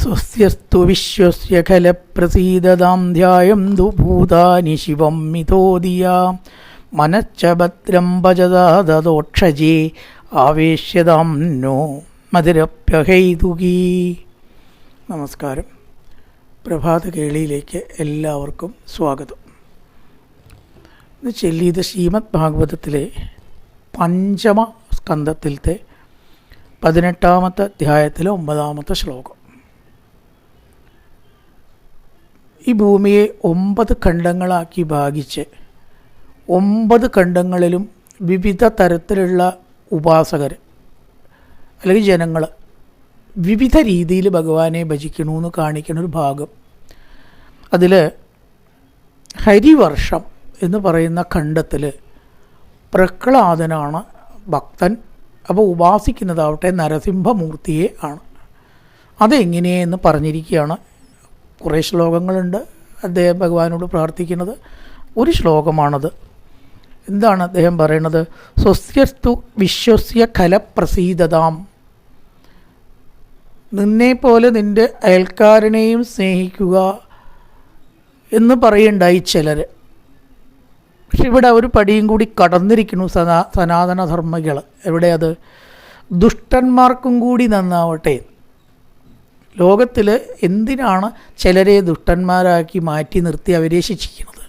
സ്വസ്യസ്തു വിശ്വസ്യ ഖലപ്രസീദതാം ധ്യായം ദു ഭൂതാനി ശിവം മിതോദിയ മനശ്ച ഭദ്രം ഭജതാദോക്ഷജേ ആവേശ്യതാം നോ മധുരപ്യഹൈതുകീ. നമസ്കാരം. പ്രഭാത കേളിയിലേക്ക് എല്ലാവർക്കും സ്വാഗതം. ഇന്ന് ചെല്ലിയത് ശ്രീമദ് ഭാഗവതത്തിലെ പഞ്ചമ സ്കന്ധത്തിലത്തെ പതിനെട്ടാമത്തെ അധ്യായത്തിലെ ഒമ്പതാമത്തെ ശ്ലോകം. ഈ ഭൂമിയെ ഒമ്പത് ഖണ്ഡങ്ങളാക്കി ഭാഗിച്ച് ഒമ്പത് ഖണ്ഡങ്ങളിലും വിവിധ തരത്തിലുള്ള ഉപാസകർ അല്ലെങ്കിൽ ജനങ്ങൾ വിവിധ രീതിയിൽ ഭഗവാനെ ഭജിക്കണമെന്ന് കാണിക്കുന്ന ഒരു ഭാഗം. അതിൽ ഹരിവർഷം എന്ന് പറയുന്ന ഖണ്ഡത്തിൽ പ്രഹ്ലാദനാണ് ഭക്തൻ. അപ്പോൾ ഉപാസിക്കുന്നതാവട്ടെ നരസിംഹമൂർത്തിയെ ആണ്. അതെങ്ങനെയെന്ന് പറഞ്ഞിരിക്കുകയാണ് കുറേ ശ്ലോകങ്ങളുണ്ട്. അദ്ദേഹം ഭഗവാനോട് പ്രാർത്ഥിക്കുന്നത്. ഒരു ശ്ലോകമാണത്. എന്താണ് അദ്ദേഹം പറയുന്നത്? സ്വസ്യസ്തു വിശ്വസ്യ ഖലപ്രസീതതാം നിന്നെപ്പോലെ നിന്റെ അയൽക്കാരനെയും സ്നേഹിക്കുക എന്ന് പറയുണ്ടായി ചിലർ പക്ഷെ ഇവിടെ ഒരു പടിയും കൂടി കടന്നിരിക്കുന്നു സനാ സനാതനധർമ്മികൾ എവിടെ അത് ദുഷ്ടന്മാർക്കും കൂടി നന്നാവട്ടെ. ലോകത്തിൽ എന്തിനാണ് ചിലരെ ദുഷ്ടന്മാരാക്കി മാറ്റി നിർത്തി അവരെ ശിക്ഷിക്കുന്നത്?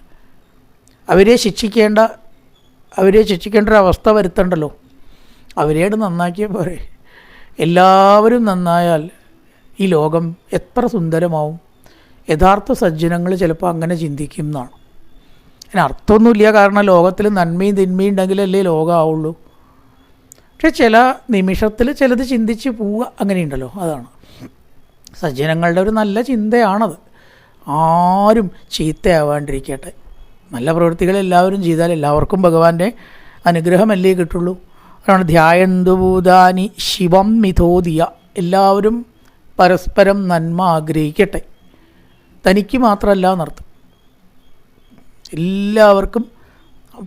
അവരെ ശിക്ഷിക്കേണ്ട അവരെ ശിക്ഷിക്കേണ്ട ഒരു അവസ്ഥ വരുത്തണ്ടല്ലോ? അവരേട് നന്നാക്കിയ പോരെ. എല്ലാവരും നന്നായാൽ ഈ ലോകം എത്ര സുന്ദരമാവും. യഥാർത്ഥ സജ്ജനങ്ങൾ ചിലപ്പോൾ അങ്ങനെ ചിന്തിക്കും എന്നാണ്. അതിന് അർത്ഥമൊന്നുമില്ല കാരണം ലോകത്തിൽ നന്മയും തിന്മയും ഉണ്ടെങ്കിലല്ലേ ലോകമാവുള്ളൂ പക്ഷെ ചില നിമിഷത്തിൽ ചിലത് ചിന്തിച്ച് പോവുക അങ്ങനെയുണ്ടല്ലോ അതാണ്. സജ്ജനങ്ങളുടെ ഒരു നല്ല ചിന്തയാണത്. ആരും ചീത്തയാവാണ്ടിരിക്കട്ടെ. നല്ല പ്രവൃത്തികൾ എല്ലാവരും ചെയ്താൽ എല്ലാവർക്കും ഭഗവാന്റെ അനുഗ്രഹമല്ലേ കിട്ടുള്ളൂ. അതാണ് ധ്യായന്തുഭൂതാനി ശിവം മിഥോദിയ. എല്ലാവരും പരസ്പരം നന്മ ആഗ്രഹിക്കട്ടെ. തനിക്ക് മാത്രമല്ല എന്നർത്ഥം. എല്ലാവർക്കും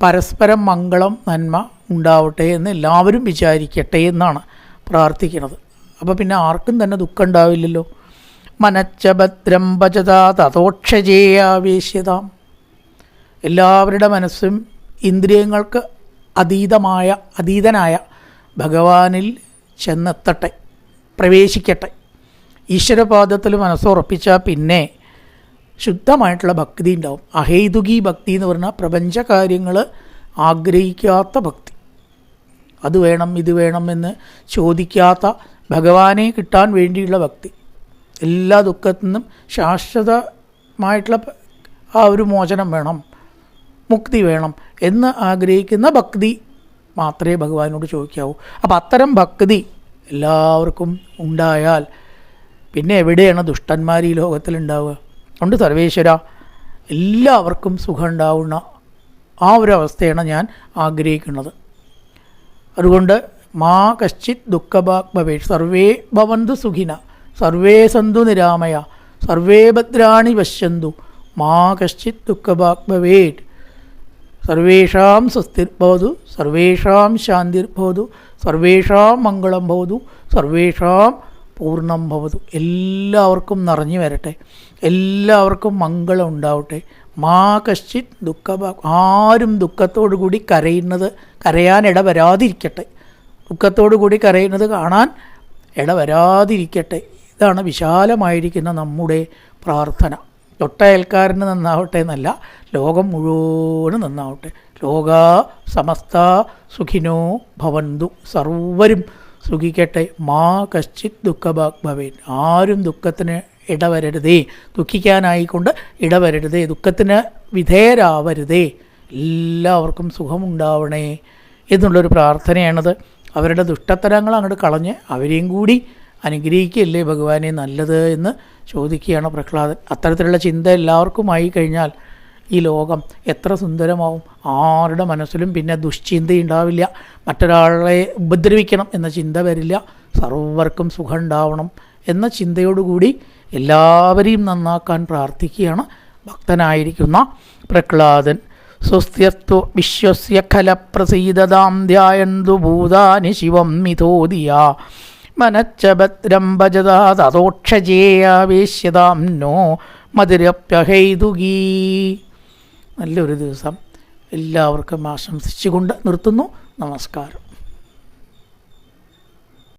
പരസ്പരം മംഗളം നന്മ ഉണ്ടാവട്ടെ എന്ന് എല്ലാവരും വിചാരിക്കട്ടെ എന്നാണ് പ്രാർത്ഥിക്കുന്നത്. അപ്പോൾ പിന്നെ ആർക്കും തന്നെ ദുഃഖം ഉണ്ടാവില്ലല്ലോ. മനച്ച ഭദ്രം ഭജതാ തഥോക്ഷജേയാവേശ്യതാം. എല്ലാവരുടെ മനസ്സും ഇന്ദ്രിയങ്ങൾക്ക് അതീതമായ അതീതനായ ഭഗവാനിൽ ചെന്നെത്തട്ടെ പ്രവേശിക്കട്ടെ. ഈശ്വരപാദത്തിൽ മനസ്സുറപ്പിച്ചാൽ പിന്നെ ശുദ്ധമായിട്ടുള്ള ഭക്തി ഉണ്ടാവും. അഹേതുകി ഭക്തി എന്ന് പറഞ്ഞാൽ പ്രപഞ്ച കാര്യങ്ങൾ ആഗ്രഹിക്കാത്ത ഭക്തി. അത് വേണം ഇത് വേണം എന്ന് ചോദിക്കാത്ത ഭഗവാനെ കിട്ടാൻ വേണ്ടിയുള്ള ഭക്തി. എല്ലാ ദുഃഖത്തിൽ നിന്നും ശാശ്വതമായിട്ടുള്ള ആ ഒരു മോചനം വേണം മുക്തി വേണം എന്ന് ആഗ്രഹിക്കുന്ന ഭക്തി മാത്രമേ ഭഗവാനോട് ചോദിക്കാവൂ. അപ്പം അത്തരം ഭക്തി എല്ലാവർക്കും ഉണ്ടായാൽ പിന്നെ എവിടെയാണ് ദുഷ്ടന്മാർ ഈ ലോകത്തിലുണ്ടാവുക? അതുകൊണ്ട് സർവേശ്വര എല്ലാവർക്കും സുഖം ഉണ്ടാവുന്ന ആ ഒരു അവസ്ഥയാണ് ഞാൻ ആഗ്രഹിക്കുന്നത്. അതുകൊണ്ട് മാ കശ്ചിത് ദുഃഖഭാഗ് ഭവേഷ് സർവേ ഭവന്തു സുഖിന. സർവേ സന്തു നിരാമയ സർവേ ഭദ്രാണി പശ്യന്തു മാ കശ്ചിത് ദുഃഖഭാഗ് ഭവേറ്റ് സർവേഷാം സ്വസ്തിർഭവതു സർവേഷാം ശാന്തിർഭവതു സർവേഷാം മംഗളം ഭവതു സർവേഷാം പൂർണം ഭവതു. എല്ലാവർക്കും നിറഞ്ഞു വരട്ടെ. എല്ലാവർക്കും മംഗളം ഉണ്ടാവട്ടെ. മാ കശ്ചിത് ദുഃഖ ആരും ദുഃഖത്തോടു കൂടി കരയുന്നത് കരയാൻ വരാതിരിക്കട്ടെ ദുഃഖത്തോടു കൂടി കരയുന്നത് കാണാൻ ഇട വരാതിരിക്കട്ടെ ഇതാണ് വിശാലമായിരിക്കുന്ന നമ്മുടെ പ്രാർത്ഥന. തൊട്ടയൽക്കാരന് നന്നാവട്ടെ എന്നല്ല ലോകം മുഴുവനും നന്നാവട്ടെ. ലോക സമസ്ത സുഖിനോ ഭവന്തു. സർവരും സുഖിക്കട്ടെ. മാ കശ്ചിത് ദുഃഖഭാഗ് ആരും ദുഃഖത്തിന് ഇടവരരുതേ. ദുഃഖിക്കാനായിക്കൊണ്ട് ഇടവരരുതേ. ദുഃഖത്തിന് വിധേയരാവരുതേ. എല്ലാവർക്കും സുഖമുണ്ടാവണേ എന്നുള്ളൊരു പ്രാർത്ഥനയാണത്. അവരുടെ ദുഷ്ടത്തരങ്ങൾ അങ്ങോട്ട് കളഞ്ഞ് അവരെയും കൂടി അനുഗ്രഹിക്കുകയല്ലേ ഭഗവാനെ നല്ലത് എന്ന് ചോദിക്കുകയാണ് പ്രഹ്ലാദൻ. അത്തരത്തിലുള്ള ചിന്ത എല്ലാവർക്കുമായി കഴിഞ്ഞാൽ ഈ ലോകം എത്ര സുന്ദരമാവും. ആരുടെ മനസ്സിലും പിന്നെ ദുശ്ചിന്ത ഉണ്ടാവില്ല മറ്റൊരാളെ ഉപദ്രവിക്കണം എന്ന ചിന്ത വരില്ല. സർവർക്കും സുഖം ഉണ്ടാവണം എന്ന ചിന്തയോടുകൂടി എല്ലാവരെയും നന്നാക്കാൻ പ്രാർത്ഥിക്കുകയാണ് ഭക്തനായിരിക്കുന്ന പ്രഹ്ലാദൻ. സ്വസ്ത്യസ്തു വിശ്വസ്യ ഖലപ്രസീദതാം ധ്യായന്തു ഭൂതാനി ശിവം മിഥോദിയ. മനച്ചഭദ്രം ഭജതാ തതോക്ഷജേയാവേശ്യതാം നോ മധുരപ്യഹൈതുകീ നല്ലൊരു ദിവസം എല്ലാവർക്കും ആശംസിച്ചുകൊണ്ട് നിർത്തുന്നു. നമസ്കാരം.